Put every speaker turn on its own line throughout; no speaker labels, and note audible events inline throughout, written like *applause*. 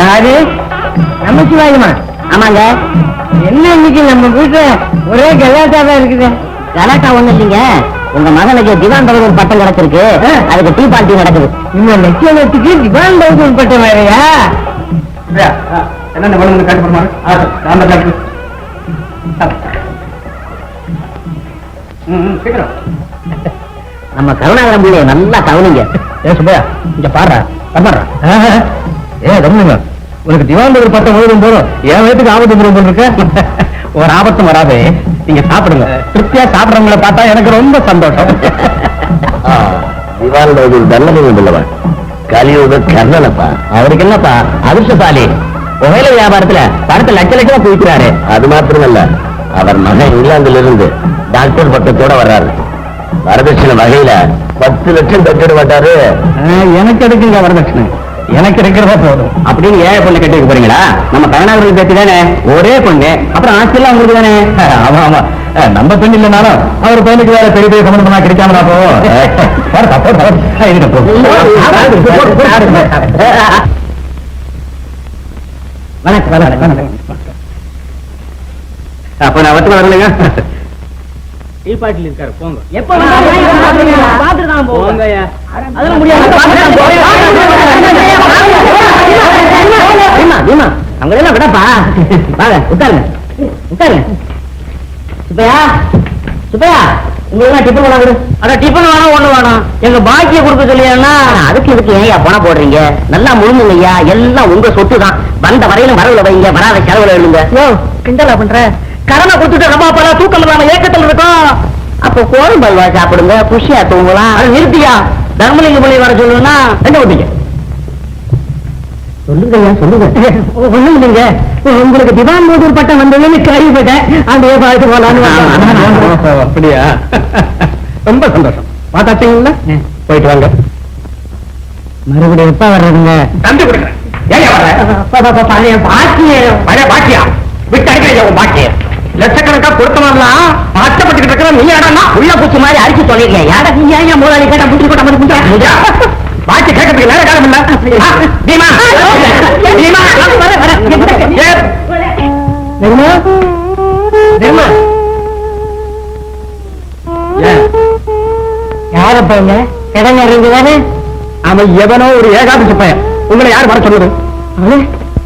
யாரு? நமச்சிவாயமா
ஆமாங்க.
என்ன இன்னைக்கு நம்ம வீட்டுல ஒரே கலாட்டாவா இருக்குது?
கலாட்டா ஒண்ணு இல்லைங்க. உங்க மகனுக்கு திவான் பகவத் ஒரு பட்டம் கிடைச்சிருக்கு. அதுக்கு டீ பார்ட்டி நடக்குது.
இந்த லட்சியத்துக்கு திவான் பகுதி பட்ட வேறையா?
என்ன வேணும் காட்டு சீக்கிரம்.
நம்ம கருணாகரம் பிள்ளைய நல்லா கவனிங்க.
ஏ சுப்பையா இங்க பாடுறா பாடுறா. ஏ கவனிங்க உனக்கு திவான் ஒரு பட்டம் முழுவதும் போதும். என் வயதுக்கு ஆபத்து முழுவதும் இருக்க. *laughs* ஒரு ஆபத்தும் வராது. நீங்க சாப்பிடுங்க. திருப்தியா சாப்பிடுறவங்கள பார்த்தா எனக்கு ரொம்ப சந்தோஷம்.
திவான் தண்டனை கர்ணனப்பா.
அவருக்கு என்னப்பா?
அதிர்ஷ்டசாலி.
புகையில வியாபாரத்துல படத்தை லட்ச லட்சமா குவிக்கிறாரு.
அது மாத்திரமல்ல. அவர் மகன் இங்கிலாந்துல இருந்து டாக்டர் பட்டத்தோட வர்றாரு. வரதட்சணை வகையில பத்து லட்சம் தட்டிட மாட்டாரு.
எனக்கு எடுக்குங்க வரதட்சணை? எனக்கு இருக்கிறதா போதும். அப்படின்னு ஏழை பொண்ணு கட்டி போறீங்களா? நம்ம கருணாகரன் பேத்தி தானே? ஒரே பொண்ணு. அப்புறம் ஆஸ்திரேலியா உங்களுக்கு தானே? ஆமா ஆமா. நம்ம பெண் இல்லைனாலும் அவர் பையனுக்கு வேற பெரிய பெரிய சம்பந்தமா கிடைக்காம நான் போவோம் அப்ப நான் வச்சு வரலைங்க. டீ பாட்டில் இருக்காரு போங்க.
எப்ப பாத்துட்டு தான் போவோம் அதெல்லாம்
பீமா பீமா அவங்க எல்லாம் விடப்பா. வாங்க உட்காருங்க. உட்காருங்க. சுப்பையா சுப்பையா உங்களுக்கு டிஃபன் வேணா கொடு
அட டிஃபன் வேணாம் ஒண்ணு வேணாம். எங்க பாக்கிய கொடுக்க சொல்லியா
அதுக்கு இதுக்கு ஏன் பணம் போடுறீங்க? நல்லா முழுங்குங்க ஐயா எல்லாம் உங்க சொத்து தான் வந்த வரையிலும் வரவுல வைங்க வராத செலவுல எழுங்க
யோ கிண்டலா பண்ற? கடனை கொடுத்துட்டு ரொம்ப பல தூக்கம் இல்லாம ஏக்கத்தில் இருக்கும்.
அப்போ பல்வா சாப்பிடுங்க குஷியா தூங்கலாம்.
அது நிறுத்தியா? தர்மலிங்க பிள்ளை வர சொல்லுன்னா
என்ன விட்டீங்க சொல்லுங்க. ஐயா சொல்லுங்க
ஒண்ணும் இல்லைங்க. உங்களுக்கு திவான் மோதூர் பட்டம் வந்ததுன்னு கேள்விப்பட்டேன் அந்த பார்த்து போலான்னு.
அப்படியா? ரொம்ப சந்தோஷம். பார்த்தாச்சீங்களா? போயிட்டு வாங்க.
மறுபடியும் எப்ப வர்றதுங்க?
தந்து கொடுக்குறேன் லட்சக்கணக்கா கொடுத்தவன்லாம் பாட்டப்பட்டுக்கிட்டு இருக்கிற நீ
உள்ள பூச்சி மாதிரி அடிச்சு சொல்லிருக்கேன் யார நீ ஏன் மூலாளி கேட்டா மாதிரி புட்டா
பாக்கி கேட்கறதுக்கு நேர காலம் இல்ல பீமா பீமா
நிர்மா
நிர்மா.
யார பையங்க இடங்க தானே
அவன் எவனோ ஒரு ஏகாதசி பையன் உங்களை யார் வர சொன்னது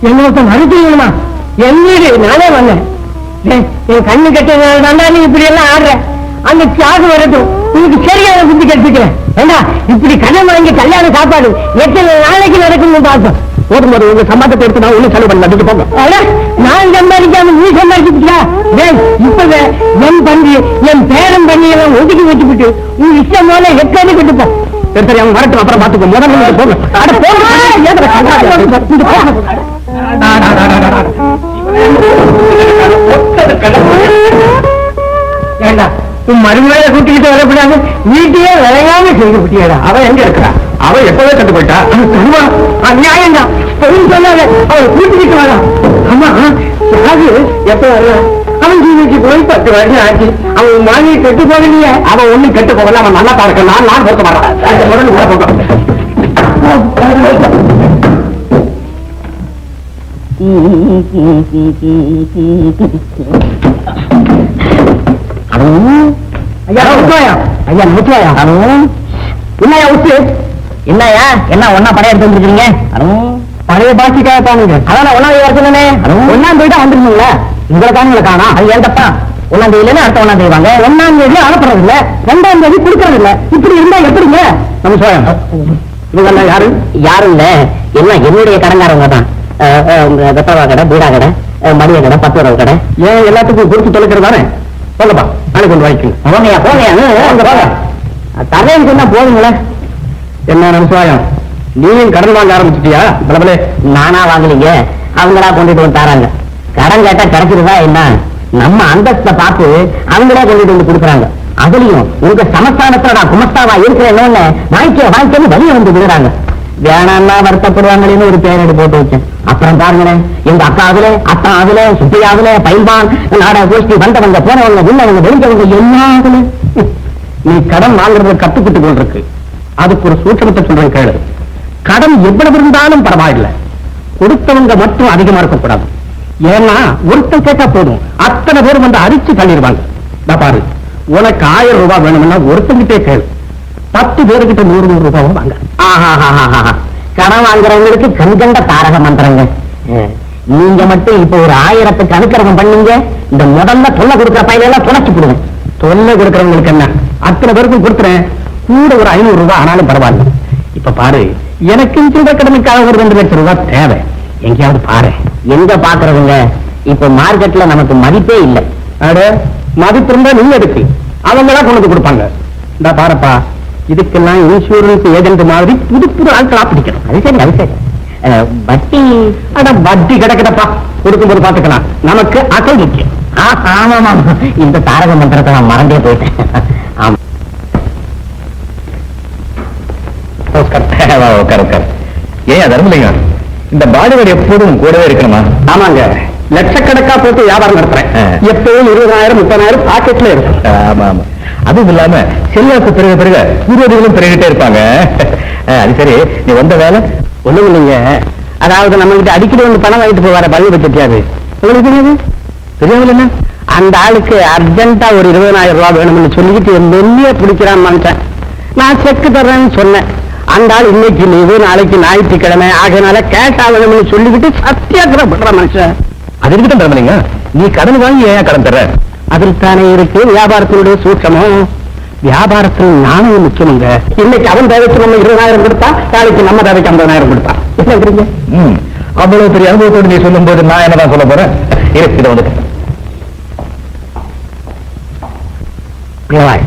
என்ன மறுத்தீங்கம்மா என்னது நானே வந்தேன் என் கண்ணு கட்டதுனால நீ இப்படி எல்லாம் ஆடுற அந்த தியாகம் வரட்டும் உனக்கு சரியான புத்தி கற்பிக்கிறேன் ஏண்டா இப்படி கடன் வாங்கி கல்யாண சாப்பாடு எத்தனை நாளைக்கு நடக்கும்னு பார்த்தோம்
போதும்போது உங்க சம்பாத்தத்தை எடுத்து நான் ஒண்ணு செலவு பண்ணி நீங்க போங்க
நான் சம்பாதிக்காம நீ சம்பாதிச்சுட்டியா இப்பவே என் பங்கு என் பேரம் பண்ணி எல்லாம் ஒதுக்கி வச்சுக்கிட்டு உன் இஷ்டம் போல எக்காது கட்டுப்போம்
சரி சரி அவன் வரட்டும் அப்புறம் பாத்துக்கோ முதல்ல போங்க
அட போங்க ஏதோ போங்க ஏண்டா உன் மருமகளை கூட்டிக்கிட்டு வரக்கூடாது. வீட்டையே விளையாம செய்து விட்டியடா.
அவ எங்க இருக்கிறா அவ எப்பவே கண்டு போயிட்டா?
அம்மா அநியாயம் தான் பொருள் சொல்லாத. அவன் கூட்டிக்கிட்டு வரா அம்மா யாரு எப்ப வரலாம் அவன் ஜீவிக்கு போய் பத்து வருஷம் ஆச்சு. அவன் மாதிரி கெட்டு போகலையே.
அவன் ஒண்ணு கெட்டு போகல. அவன் நல்லா பார்க்க நான் நான் நான் பொறுக்க மாட்டேன் முதல்ல உள்ள போங்க
ஐயா நமச்சிவாயா ஐயா நமச்சிவாயா என்னையா உச்சு
என்னய்யா என்ன ஒன்னா படம் எடுத்து வந்துருக்கீங்க
பழைய பாக்கிக்காக தானுங்க
அதான் ஒன்னாம் தேதி வரணுமே
ஒன்னாம் தேதி வந்துருக்கீங்களா
உங்களை தானுங்களை காணும் அது ஏன் தப்பா ஒன்னாம் தேதியில அடுத்த ஒன்னாம் தேதி வாங்க
ஒன்னாம் தேதி அனுப்புறது இல்ல ரெண்டாம் தேதி கொடுக்கறது இல்ல இப்படி இருந்தா எப்படிங்க
இவங்க எல்லாம் யாரு
யாரும் இல்ல எல்லாம் என்னுடைய கடங்காரவங்க தான் வெப்பவா கடை பீடா கடை மளிகை கடை பத்து கடை
ஏன் எல்லாத்துக்கும் கொடுத்து தொலைக்கிறது தானே போங்கப்பா. நாளைக்கு கொண்டு வாங்கிக்கோங்க.
போங்கய்யா போங்கய்யா. ம், போங்க போங்க. தரேன்னு சொன்னா போதுங்களே.
என்ன நமச்சிவாயம் நீயும் கடன் வாங்க ஆரம்பிச்சிட்டியா? பலபலே
நானா வாங்கலீங்க. அவங்களா கொண்டுட்டு வந்து தராங்க. கடன் கேட்டா கிடைச்சிருதா என்ன? நம்ம அந்தஸ்தை பார்த்து அவங்களே கொண்டுட்டு வந்து கொடுக்குறாங்க. அதுலயும் உங்க சமஸ்தானத்துல நான் குமஸ்தாவா இருக்கிறேன்னு வாங்கிக்க வாங்கிக்கன்னு வெளியே வந்து விடுறாங்க வேணாம்னா வருத்தப்படுவாங்களேன்னு ஒரு பேரடி போட்டு வச்சேன். அப்புறம் பாருங்களேன் எங்க அக்கா அதுல அத்தா அதுல சுத்தி அதுல பைல்பான் நாடக கோஷ்டி வந்தவங்க போனவங்க உள்ளவங்க வெளிஞ்சவங்க எல்லாத்துல
நீ கடன் வாங்குறது கத்துக்கிட்டு கொண்டிருக்கு. அதுக்கு ஒரு சூட்சமத்தை சொல்றேன் கேளு. கடன் எவ்வளவு இருந்தாலும் பரவாயில்லை. கொடுத்தவங்க மட்டும் அதிகமா இருக்கக்கூடாது. ஏன்னா ஒருத்தன் கேட்டா போதும். அத்தனை பேர் வந்து அடிச்சு தள்ளிடுவாங்க. பாரு உனக்கு ஆயிரம் ரூபாய் வேணும்னா ஒருத்தங்கிட்டே கேளு. பத்து பேருக்கிட்ட நூறு நூறு ரூபாவும் வாங்க.
கடன் வாங்குறவங்களுக்கு கண்கண்ட தாரக மந்திரங்க. நீங்க மட்டும் இப்ப ஒரு ஆயிரத்துக்கு அனுக்கிரகம் பண்ணீங்க. இந்த முதல்ல தொல்லை கொடுக்குற பையில எல்லாம் துணைச்சு போடுவேன்
தொல்லை கொடுக்கறவங்களுக்கு என்ன? அத்தனை பேருக்கும் கொடுத்துறேன். கூட ஒரு ஐநூறு ரூபாய் ஆனாலும் பரவாயில்ல. இப்ப பாரு எனக்கு இந்த கடனுக்காக ஒரு ரெண்டு லட்சம் ரூபாய் தேவை. எங்கேயாவது பாரு.
எங்க பாக்குறதுங்க? இப்ப மார்க்கெட்ல நமக்கு மதிப்பே இல்லை.
அட மதிப்பு இருந்தா நீ எதுக்கு? அவங்களா கொண்டு வந்து கொடுப்பாங்க. இந்த பாருப்பா. இதுக்கெல்லாம் இன்சூரன்ஸ் ஏஜென்ட் மாதிரி புது புது ஆட்களா பிடிக்கணும்.
அது சரி அது சரி. வட்டி.
அட வட்டி கிடக்குதப்பா. கொடுக்கும்போது பாத்துக்கலாம் நமக்கு அசல் முக்கியம்.
ஆமாமா. இந்த தாரக மந்திரத்தை நான் மறந்தே போயிட்டேன். ஆமா.
உட்கார் உட்கார். ஏன் தர்மலிங்கம் இந்த பாடிவர் எப்போதும் கூடவே இருக்கணுமா? ஆமாங்க. லட்சக்கணக்கா போட்டு வியாபாரம் நடத்துறேன். எப்பவும் இருபதாயிரம் முப்பதாயிரம் பாக்கெட்ல இருக்கும் ஆமா ஆமா. அதுவும் இல்லாம செல்வாக்கு பிறகு பிறகு பூர்வதிகளும் பெருகிட்டே இருப்பாங்க. அது சரி. நீ வந்த வேலை? ஒண்ணும் இல்லைங்க. அதாவது நம்ம கிட்ட அடிக்கடி வந்து பணம் வாங்கிட்டு போவார பள்ளி பற்றியாரு உங்களுக்கு தெரியாது? தெரியாமல் என்ன? அந்த ஆளுக்கு அர்ஜென்ட்டா ஒரு இருபதாயிரம் ரூபாய் வேணும்னு சொல்லிக்கிட்டு மெல்லிய பிடிக்கிறான் மனுஷன் நான் செக்கு தர்றேன்னு சொன்னேன். அந்த ஆள் இன்னைக்கு லீவு நாளைக்கு ஞாயிற்றுக்கிழமை. ஆகையினால கேஷ் ஆகணும்னு சொல்லிக்கிட்டு சத்தியாகிரம் பண்ற மனுஷன். அது இருக்கட்டும் தரமலிங்க நீ கடன் வாங்கி ஏன் கடன் தர்ற? அதில் தானே இருக்கு வியாபாரத்தினுடைய சூட்சமும் வியாபாரத்தில் ஞானம் முக்கியமுங்க. இன்னைக்கு அவன் தேவைக்கு நம்ம இருபதாயிரம் கொடுத்தா நாளைக்கு நம்ம தேவைக்கு ஐம்பதாயிரம் கொடுத்தா. என்ன இருக்கிறீங்க அவ்வளவு பெரிய அனுபவத்தோடு நீ சொல்லும் போது நான் என்னதான் சொல்ல போறேன்? இருக்கு இதை வந்துட்டு
பிள்ளைவாள்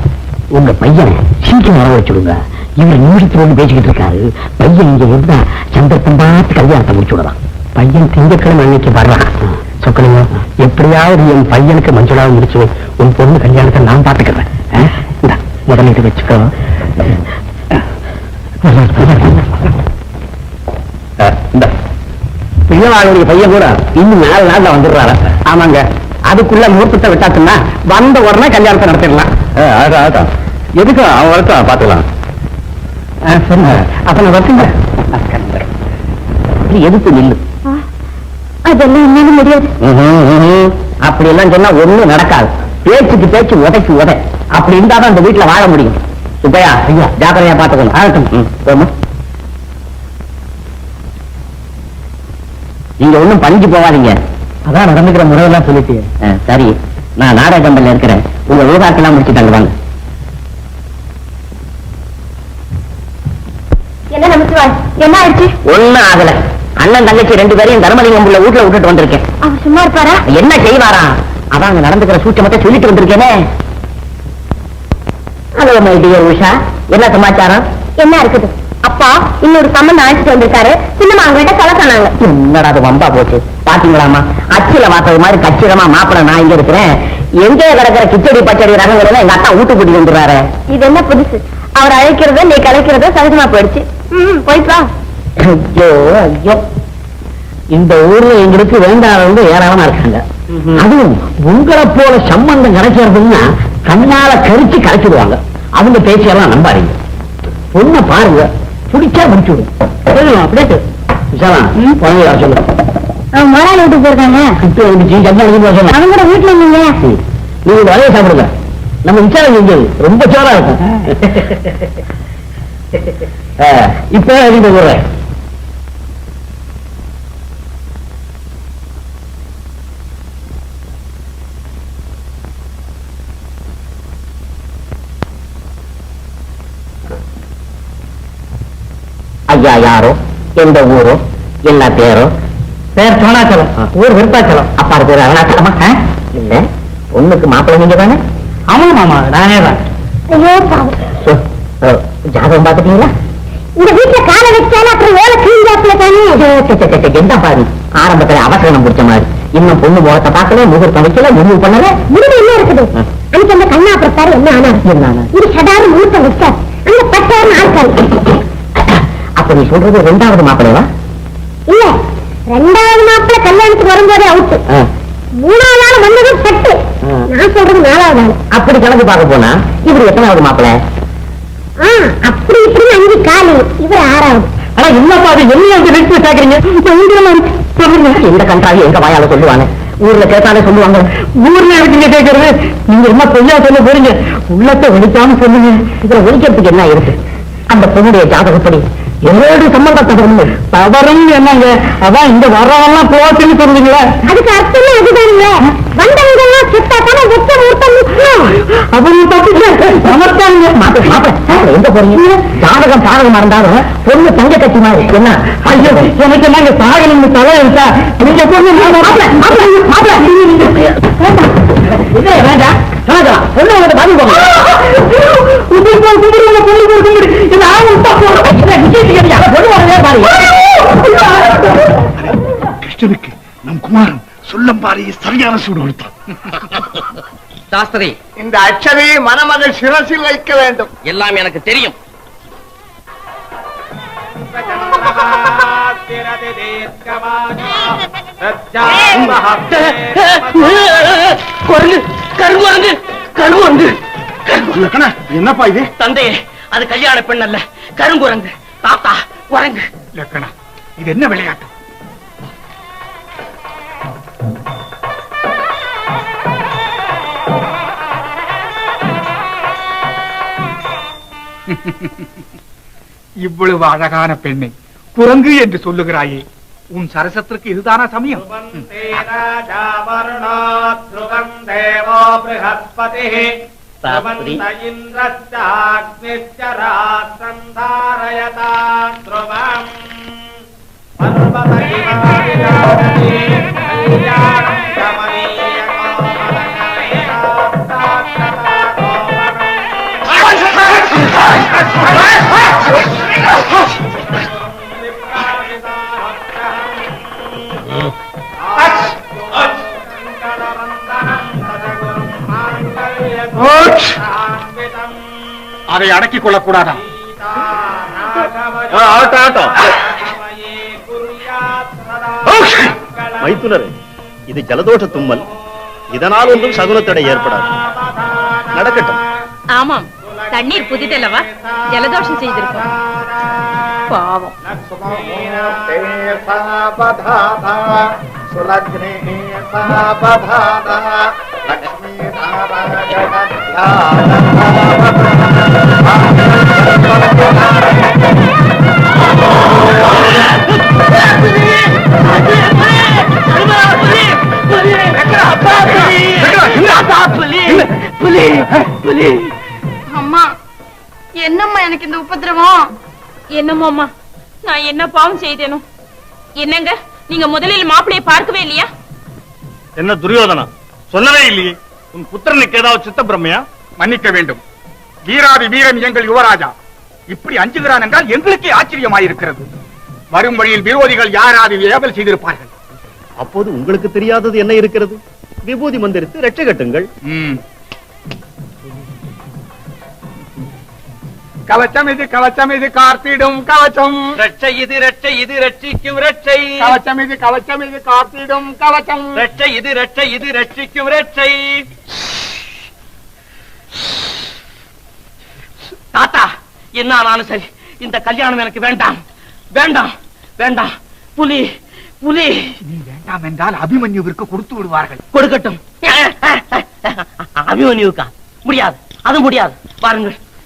உங்க பையனை சீக்கிரம் வர வச்சுடுங்க. இவர் நிமிஷத்துல வந்து பேசிக்கிட்டு இருக்காரு. பையன் இங்க இருந்தா சந்தர்ப்பம் பார்த்து கல்யாணத்தை முடிச்சு விடலாம்
பையன் திங்கட்கிழமை அன்னைக்கு வர்றான் சொக்கலிங்க எப்படியாவது என் பையனுக்கு மஞ்சளாக முடிச்சு. உன் பொண்ணு கல்யாணத்தை நான்? இந்தா, முதலீடு வச்சுக்கோ. பிள்ளைவாளுடைய பையன் கூட இன்னும் நாலு நாள்ல வந்துடுறாரு ஆமாங்க. அதுக்குள்ள முகூர்த்தத்தை விட்டாச்சுன்னா வந்த உடனே கல்யாணத்தை நடத்திடலாம். அதான் எதுக்கு அவன் வரட்டும் பாத்துக்கலாம் சரி அப்ப நான் வரட்டுங்க.
எதுக்கு நில்லு?
அதெல்லாம் என்னால முடியாது.
அப்படி எல்லாம் சொன்னா ஒண்ணும் நடக்காது. பேச்சுக்கு பேச்சு உதைக்கு உதை. அப்படி இருந்தாதான் அந்த வீட்டுல வாழ முடியும். சுப்பையா ஐயா. ஜாக்கிரதையா பாத்துக்கணும் ஆகட்டும். நீங்க ஒண்ணும் பணிஞ்சு போகாதீங்க.
அதான் நடந்துக்கிற முறையெல்லாம் சொல்லிட்டு.
சரி. நான் நாடக கம்பெனில இருக்கிறேன். உங்க விவகாரத்தெல்லாம் முடிச்சுட்டாங்க வாங்க.
என்ன நமச்சிவாய் என்ன ஆயிடுச்சு?
ஒண்ணும் ஆகல. அண்ணன் தங்கச்சி ரெண்டு பேரையும் தர்மலிங்கம் உள்ள வீட்டுல விட்டுட்டு வந்திருக்கேன்.
அவர் சும்மா இருப்பாரா?
என்ன செய்வாரா? அதான் அங்க நடந்துக்கிற சூட்சமத்தை சொல்லிட்டு வந்திருக்கேனே. Hello my dear Usha. என்ன சமாச்சாரம்?
என்ன இருக்குது? அப்பா இன்னொரு சம்மந்தம் அழைச்சிட்டு வந்திருக்காரு. சின்னம்மா அவங்கள்ட்ட சொன்னாங்க.
என்னடா அது வம்பா போச்சு? பாத்தீங்களாமா அச்சில வாத்தது மாதிரி கச்சிதமா மாப்பிள நான் இங்க இருக்கிறேன். எங்கே கிடக்கிற கிச்சடி பச்சடி ரகங்கள் எங்க அத்தா ஊட்டு கூட்டி வந்துடுறாரு.
இது என்ன புதுசு? அவர் அழைக்கிறத நீ கலைக்கிறத சகஜமா போயிடுச்சு. ம் போயிட்டு
ஐயோ ஐயோ. இந்த ஊர்ல எங்களுக்கு வேண்டாதவங்க ஏராளமா இருக்காங்க. அதுவும் உங்களை போல சம்பந்தம் கிடைக்கிறதுன்னா கண்ணால கரிச்சு கரைச்சிடுவாங்க. அவங்க பேச்செல்லாம் நம்பாதீங்க. பொண்ணை பாருங்க. பிடிச்சா முடிச்சு விடும் சொல்லுங்க, அப்படியே குழந்தையா சொல்லு
அவன் முதலாளி வீட்டுக்கு போயிருக்காங்க.
இப்ப வந்துச்சு கல்யாணம்.
அவங்க வீட்டுல நீங்க.
நீங்க வலையை சாப்பிடுங்க. நம்ம விசாரம் செஞ்சது ரொம்ப சோரா இருக்கும். இப்ப நீங்க போடுறேன் ஐயா யாரோ எந்த ஊரோ? என்ன பேரோ? பேர் சோனாச்சலம் ஊர் விருத்தாச்சலம். அப்பா பேர் அருணாச்சலமா? இல்ல. பொண்ணுக்கு மாப்பிள்ளை நீங்க தானே? ஆமா மாமா. நானே தான். ஜாதகம் பாத்துட்டீங்களா
இந்த வீட்டுல கால வச்சாலும் அப்புறம் வேலை கிளீஞ்சாப்புல தானே?
என்ன பாரு ஆரம்பத்துல அவசரம் பிடிச்ச மாதிரி. இன்னும் பொண்ணு முகத்தை பார்க்கல முகூர்த்தம் வைக்கல முடிவு பண்ணல.
முடிவு என்ன இருக்குது? அன்னைக்கு அந்த கண்ணா அப்புறத்தாரு என்ன ஆனா?
என்னானா?
இது சடாரு முகூர்த்தம் வச்சார். அந்த பட்டாரு ஆட்கள்
அப்ப நீ சொல்றது ரெண்டாவது மாப்பிள்ளைவா?
இல்ல ரெண்டாவது மாப்பிள்ள கல்யாணத்துக்கு வரும்போதே அவுட்டு மூணாவது நாள் வந்ததும் செட்டு
ஆ.
நான் சொல்றது நாலாவது நாள்.
அப்படி கணக்கு பார்க்க போனா இவர் எத்தனாவது மாப்பிள்ளை?
அப்படி இப்படி அஞ்சு காலு. இவர் ஆறாவது.
ஆனா
என்னப்பா அது? என்ன வந்து நிறுத்தி கேக்குறீங்க
இந்த கண்டாவி எங்க வாயால சொல்லுவாங்க? ஊர்ல கேட்டாலே சொல்லுவாங்க.
ஊர்ல இருக்கீங்க கேக்குறது. நீங்க என்ன பொய்யா சொல்ல போறீங்க. உள்ளத்தை வெடிக்காம சொல்லுங்க.
இதுல ஒழிக்கிறதுக்கு என்ன இருக்கு? அந்த பொண்ணுடைய ஜாதகப்படி
என்னோட சம்பந்தம் தவறுங்க தவறும் என்னங்க? அதான் இங்க வர்றவெல்லாம் போச்சுன்னு சொல்றீங்களா.
அதுக்கு அர்த்தமே அதுதானுங்க வந்தவங்க எல்லாம் சுத்தா தானே வெச்ச முகூர்த்தம் நிற்கும்
அவங்க தப்பிச்சு சமர்த்தாங்க.
மாப்பிள மாப்பிள எங்க போறீங்க? ஜாதகம் சாதகமா இருந்தாலும் பொண்ணு தங்க கட்சி மாதிரி. என்ன?
ஐயோ எனக்கு என்னங்க தலை இருக்கா நீங்க பொண்ணு மாப்பிள மாப்பிள மாப்பிள
இல்ல வேண்டாம் வேண்டாம். பொண்ணு வந்து பதில் போங்க
கிருஷ்ணனுக்கு நம் குமாரன் சொல்லம்பாரி சரியான சூடு கொடுத்தான்.
சாஸ்திரி
இந்த அச்சதையை மணமகள் சிரசில் வைக்க வேண்டும்.
எல்லாம் எனக்கு தெரியும். குரங்கு கருங்குரங்கு
லக்கணா, என்னப்பா இது?
தந்தையே அது கல்யாண பெண் அல்ல. கருங்குரங்கு. தாத்தா குரங்கு.
லக்கணா இது என்ன விளையாட்டு? இவ்வளவு அழகான பெண்ணை குரங்கு என்று சொல்லுகிறாயே. உன் சரசத்திற்கு இதுதானா சமயம்?
प्रबन्ध इन्द्रश्चाग्निश्च रात्रम् धारयता ध्रुवम् पर्वत What?
அதை அடக்கிக் கொள்ளக்கூடாதா?
ஆட்டம் ஆட்டம் மைத்துனர் இது ஜலதோஷ தும்மல். இதனால் ஒன்றும் சகுனத்தடை ஏற்படாது. நடக்கட்டும்.
ஆமாம். தண்ணீர் புதிதல்லவா? ஜலதோஷம் செய்திருக்கோம். பாவம். அம்மா என்னம்மா எனக்கு இந்த உபதிரவம் என்னமோ அம்மா? நான் என்ன பாவம் செய்தேனோ? என்னங்க? நீங்க முதலில் மாப்பிளைய பார்க்கவே இல்லையா?
என்ன துரியோதனா? சொல்லவே இல்லையே. உன் புத்திரனுக்கு ஏதாவது சித்த பிரம்மையா
மன்னிக்க வேண்டும். வீராதி வீரன் எங்கள் யுவராஜா. இப்படி அஞ்சுகிறான் என்றால் எங்களுக்கே ஆச்சரியமாயிருக்கிறது. வரும் வழியில் விரோதிகள் யாராவது ஏவல் செய்திருப்பார்கள்.
அப்போது உங்களுக்கு தெரியாதது என்ன இருக்கிறது? விபூதி மந்திரித்து ரெட்டை கட்டுங்கள்
கவச்சம் இது கவச்சம் இது கார்த்திடும் கவச்சம்.
ரட்சை இது ரட்சை இது ரட்சிக்கும் ரட்சை
கவச்சம் இது கவச்சம் இது கார்த்திடும் கவச்சம்.
ரட்சை இது ரட்சை இது ரட்சிக்கும் ரட்சை தாத்தா என்ன ஆனாலும் சரி இந்த கல்யாணம் எனக்கு வேண்டாம். வேண்டாம் வேண்டாம். புலி புலி.
நீ வேண்டாம் என்றால் அபிமன்யுவிற்கு கொடுத்து விடுவார்கள்.
கொடுக்கட்டும். அபிமன்யுக்கா முடியாது. அது முடியாது. வாருங்கள்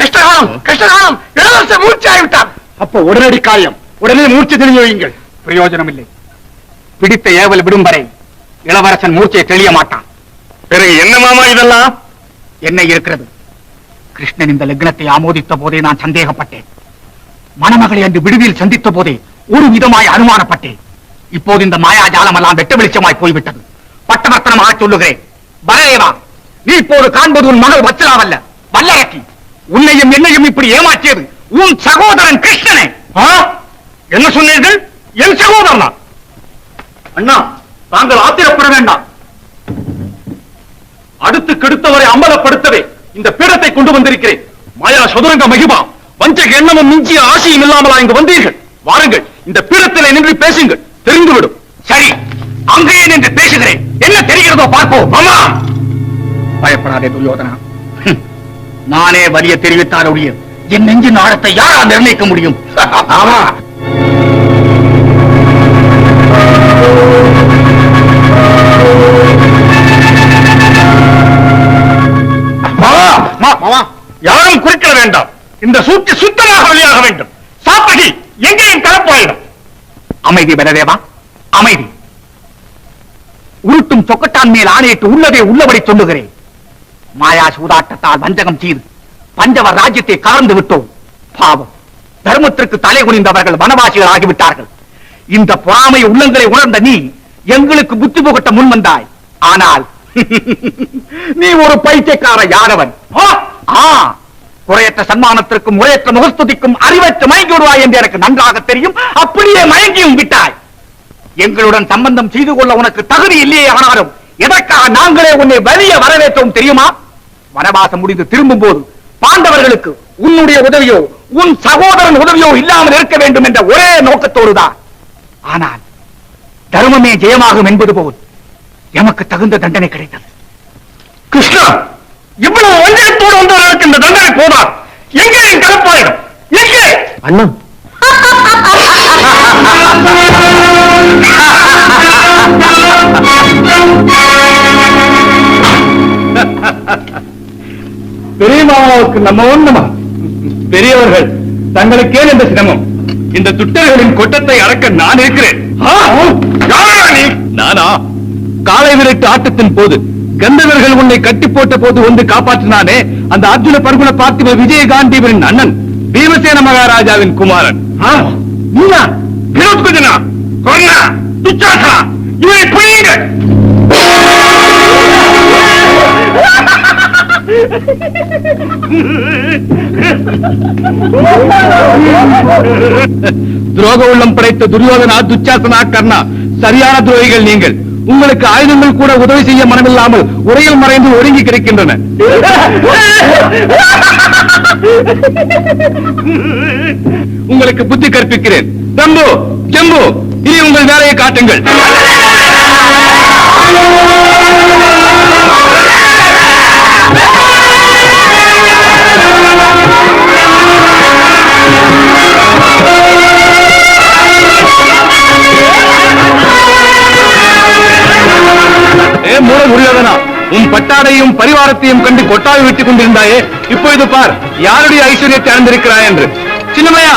கஷ்டகாலம் கஷ்டகாலம் இளவரசர் மூர்ச்சியாகிவிட்டார் அப்போ உடனடி காரியம். உடனே மூர்ச்சி தெளிய வையுங்கள். பிரயோஜனம் இல்லை பிடித்த ஏவல் விடும் வரை இளவரசன் மூர்ச்சையை தெளிய மாட்டான்.
பிறகு என்ன மாமா இதெல்லாம்?
என்ன இருக்கிறது. கிருஷ்ணன் இந்த லக்னத்தை ஆமோதித்த போதே நான் சந்தேகப்பட்டேன்.
மணமகளை அன்று விடுதியில் சந்தித்த போதே ஒரு விதமாய் அனுமானப்பட்டேன். இப்போது இந்த மாயாஜாலம் எல்லாம் வெட்ட வெளிச்சமாய் போய்விட்டது. பட்டவர்த்தனமாக சொல்லுகிறேன். பலதேவா நீ இப்போது காண்பது உன் மகள் வச்சலாவல்ல வல்லரசி உன்னையும் என்னையும் இப்படி ஏமாற்றியது உன் சகோதரன் கிருஷ்ணனே. என்ன சொன்னீர்கள்? என் சகோதரனா? அண்ணா தாங்கள் ஆத்திரப்பட வேண்டாம். அடுத்து கெடுத்தவரை அம்பலப்படுத்தவே இந்த பீடத்தை கொண்டு வந்திருக்கிறேன். மாயா சதுரங்க மகிமா வஞ்சக எண்ணமும் மிஞ்சிய ஆசையும் இல்லாமலா இங்கு வந்தீர்கள்? வாருங்கள் இந்த பீடத்தில் நின்று பேசுங்கள். தெரிந்துவிடும். சரி அங்கேயே நின்று பேசுகிறேன். என்ன தெரிகிறதோ பார்ப்போம். ஆமா பயப்படாதே துரியோதனா. நானே வலிய தெரிவித்தால் என் நெஞ்சு நாடத்தை யாரா நிர்ணயிக்க முடியும்? ஆமா. யாரும் குறுக்கிட வேண்டாம். இந்த சூட்டு சுத்தமாக வெளியாக வேண்டும். சாப்பகி எங்கேயும் கலப்பாயிடும் அமைதி பலதேவா அமைதி. உருட்டும் சொக்கட்டான் மேல் ஆணையிட்டு உள்ளதை உள்ளபடி சொல்லுகிறேன். மாயா சூதாட்டத்தால் வஞ்சகம் செய்து பஞ்சவர் ராஜ்யத்தை கலந்து விட்டோம். பாவம். தர்மத்திற்கு தலை குனிந்தவர்கள் வனவாசிகள் ஆகிவிட்டார்கள். இந்த பொறாமை உள்ளங்களை உணர்ந்த நீ எங்களுக்கு புத்தி புகட்ட முன் வந்தாய். ஆனால் *laughs* நீ ஒரு பைத்தியக்கார யாதவன். குறையற்ற சன்மானத்திற்கும் முறையற்ற முகஸ்துதிக்கும் அறிவற்ற மயங்கி விடுவாய் என்று எனக்கு நன்றாக தெரியும். அப்படியே மயங்கியும் விட்டாய். எங்களுடன் சம்பந்தம் செய்து கொள்ள உனக்கு தகுதி இல்லையே ஆனாலும் எதற்காக நாங்களே உன்னை வெளியே வரவேற்றோம் தெரியுமா? வனவாசம் முடிந்து திரும்பும் போது பாண்டவர்களுக்கு உன்னுடைய உதவியோ உன் சகோதரன் உதவியோ இல்லாமல் இருக்க வேண்டும் என்ற ஒரே நோக்கத்தோடுதான். ஆனால் தர்மமே ஜெயமாகும் என்பது போல் எமக்கு தகுந்த தண்டனை கிடைத்தது. கிருஷ்ணா இவ்வளவு வஞ்சகத்தோடு வந்தவர்களுக்கு இந்த தண்டனை போதா? எங்கே என் கலப்பாயிடும் எங்கே?
அண்ணா. *laughs* *laughs*
பெரியமாவுக்கு நம்ம ஒண்ணுமா? பெரியவர்கள் தங்களுக்கே இந்த சிரமம். இந்த துட்டர்களின் கொட்டத்தை அடக்க நான் இருக்கிறேன். நானா? காலை விரட்டு ஆட்டத்தின் போது கந்தவர்கள் உன்னை கட்டி போட்ட போது வந்து காப்பாற்றினானே அந்த அர்ஜுன பர்குண பார்த்திப விஜயகாண்டிவரின் அண்ணன் பீமசேன மகாராஜாவின் குமாரன். நீனா? வினோத்குஜனா கொர்ணா துச்சாசனா இவரை புரியுங்கள் துரோக உள்ளம் படைத்த துரியோதனா துச்சாசனா கர்ணா சரியான துரோகிகள் நீங்கள். உங்களுக்கு ஆயுதங்கள் கூட உதவி செய்ய மனமில்லாமல் உரையில் மறைந்து ஒடுங்கி கிடக்கின்றன. *laughs* உங்களுக்கு புத்தி கற்பிக்கிறேன். தம்பு ஜம்பு! இனி உங்கள் வேலையை காட்டுங்கள். ஏ மூல உன் பட்டாடையும் பரிவாரத்தையும் கண்டு கொட்டாவி விட்டுக் கொண்டிருந்தாயே இப்பொழுது பார் யாருடைய ஐஸ்வர்யத்தை அடைந்திருக்கிறாய் என்று? சின்னமையா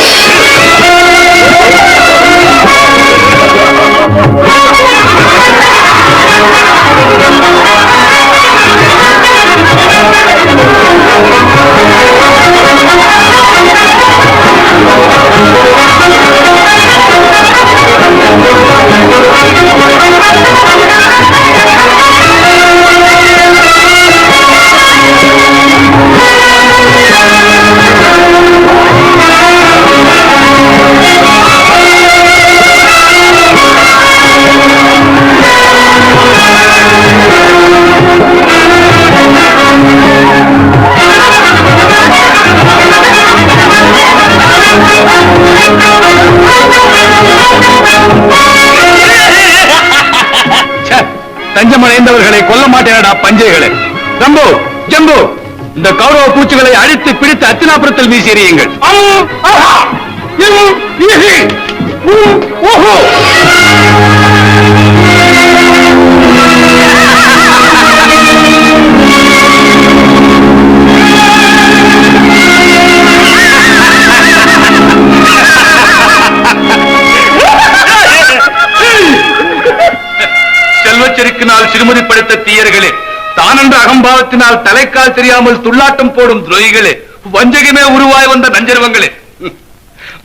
தஞ்சமடைந்தவர்களை கொல்ல மாட்டேனடா பஞ்சைகளே ஜம்பு ஜம்பு இந்த கௌரவ பூச்சிகளை அழித்து பிடித்து அத்தினாபுரத்தில் வீசி எறியுங்கள் ஓஹோ. செல்வச்செருக்கினால் சிறுமதி படுத்த தீயர்களே. தானென்ற அகம்பாவத்தினால் தலைக்கால் தெரியாமல் துள்ளாட்டம் போடும் துரோகிகளே. வஞ்சகமே உருவாய் வந்த நஞ்சர்வங்களே.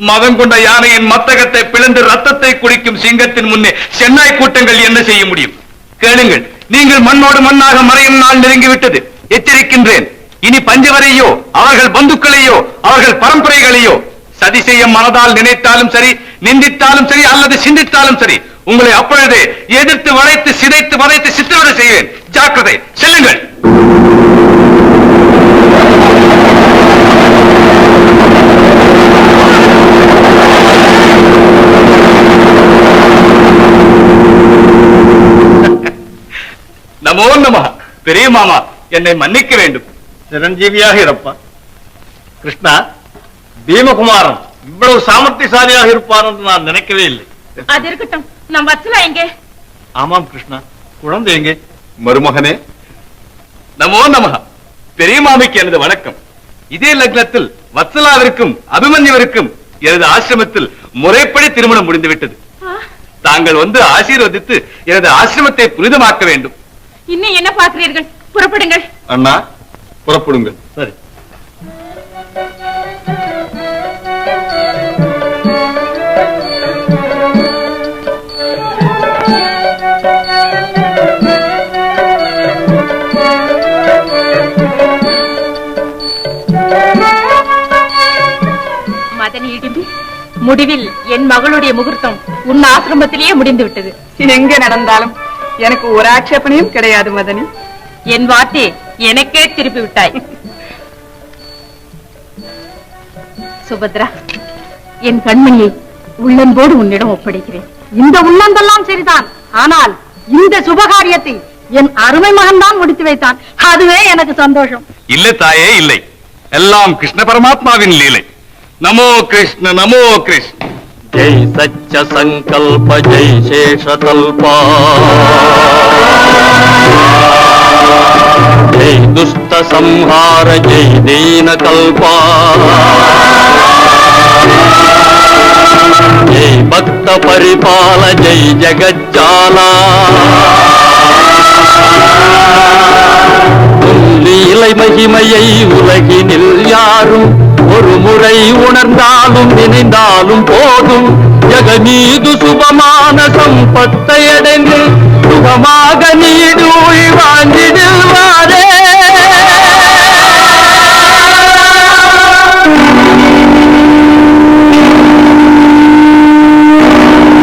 மதம் கொண்ட யானையின் மத்தகத்தை பிளந்து ரத்தத்தை குடிக்கும் சிங்கத்தின் முன்னே சென்னாய் கூட்டங்கள் என்ன செய்ய முடியும்? கேளுங்கள். நீங்கள் மண்ணோடு மண்ணாக மறையும் நாள் நெருங்கிவிட்டது. எச்சரிக்கின்றேன். இனி பஞ்சவரையோ அவர்கள் பந்துக்களையோ அவர்கள் பரம்பரைகளையோ சதி செய்ய மனதால் நினைத்தாலும் சரி நிந்தித்தாலும் சரி அல்லது சிந்தித்தாலும் சரி உங்களை அப்பொழுதே எதிர்த்து வளைத்து சிதைத்து வளைத்து சித்திரவதை செய்வேன். ஜாக்கிரதை செல்லுங்கள். நமோ நம. பெரிய மாமா என்னை மன்னிக்க வேண்டும்.
சிரஞ்சீவியாக இருப்பா. கிருஷ்ணா பீமகுமாரன் இவ்வளவு சாமர்த்தியசாலியாக இருப்பான் என்று நான் நினைக்கவே இல்லை.
அது இருக்கட்டும். நம் வத்சலா எங்க?
ஆமாம் கிருஷ்ணா. குழந்தை எங்கே?
மருமகனே? நமோ நம பெரிய மாமிக்கு எனது வணக்கம். இதே லக்னத்தில் வத்சலாவிற்கும் அபிமன்யுவிற்கும் எனது ஆசிரமத்தில் முறைப்படி திருமணம் முடிந்துவிட்டது. தாங்கள் வந்து ஆசீர்வதித்து எனது ஆசிரமத்தை புனிதமாக்க வேண்டும்.
இன்னும் என்ன பார்க்கிறீர்கள்? புறப்படுங்கள்.
அண்ணா புறப்படுங்கள்.
சரி.
முடிவில் என் மகளுடைய முகூர்த்தம் உன் ஆசிரமத்திலேயே முடிந்து விட்டது
எங்க நடந்தாலும் எனக்கு ஒரு ஆட்சேபனையும் கிடையாது மதனி.
என் வார்த்தை எனக்கே திருப்பி விட்டாய் சுபத்ரா என் கண்மணியை உள்ளன்போடு உன்னிடம் ஒப்படைக்கிறேன்.
இந்த உள்ளந்தெல்லாம் சரிதான். ஆனால் இந்த சுபகாரியத்தை என் அருமை மகன் தான் முடித்து வைத்தான். அதுவே எனக்கு சந்தோஷம்.
இல்லை தாயே இல்லை. எல்லாம் கிருஷ்ண பரமாத்மாவின் லீலை. நமோ கிருஷ்ண நமோ கிருஷ்ண
జై సత్య సంకల్ప జై శేషతల్ప జై దుష్ట సంహార జై దీన కల్ప జై భక్త పరిపాల జై జగజ్జాల லீலை மகிமையை உலகினில் யாரும் ஒரு முறை உணர்ந்தாலும் நினைந்தாலும் போதும். ஜகமீது சுபமான சம்பத்தை அடைந்து சுகமாக நீடு வாழ்ந்திடுவாரே.